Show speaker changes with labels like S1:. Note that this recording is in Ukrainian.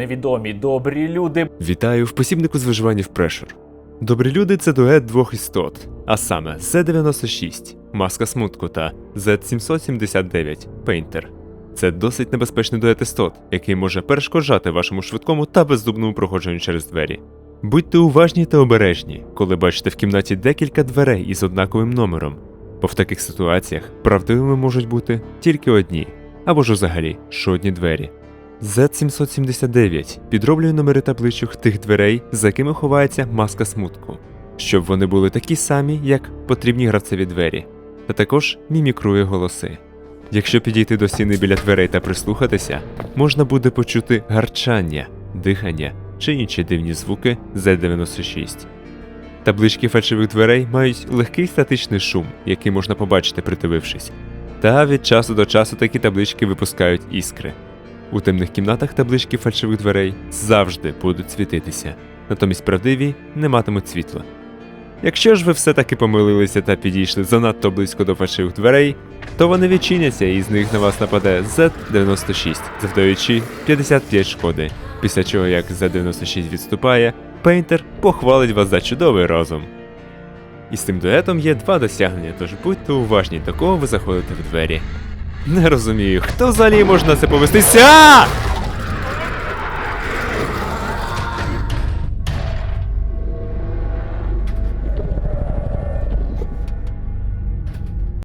S1: невідомі добрі люди.
S2: Вітаю в посібнику з виживання в Pressure. Добрі люди це дует двох істот, а саме Z96, маска смутку та Z779 Painter. Це досить небезпечний дует істот, який може перешкоджати вашому швидкому та беззубному проходженню через двері. Будьте уважні та обережні, коли бачите в кімнаті декілька дверей із однаковим номером, бо в таких ситуаціях правдивими можуть бути тільки одні, або ж взагалі жодні двері. Z779 підроблює номери табличок тих дверей, за якими ховається маска смутку, щоб вони були такі самі, як потрібні гравцеві двері, та також мімікрує голоси. Якщо підійти до стіни біля дверей та прислухатися, можна буде почути гарчання, дихання чи інші дивні звуки Z96. Таблички фальшивих дверей мають легкий статичний шум, який можна побачити придивившись, та від часу до часу такі таблички випускають іскри. У темних кімнатах таблички фальшивих дверей завжди будуть світитися, натомість правдиві не матимуть світла. Якщо ж ви все-таки помилилися та підійшли занадто близько до фальшивих дверей, то вони відчиняться і з них на вас нападе Z96, завдаючи 55 шкоди. Після чого як Z96 відступає, Пейнтер похвалить вас за чудовий розум. І з цим дуетом є два досягнення, тож будьте уважні, до кого ви заходите в двері. Не розумію, хто взагалі можна це повестися?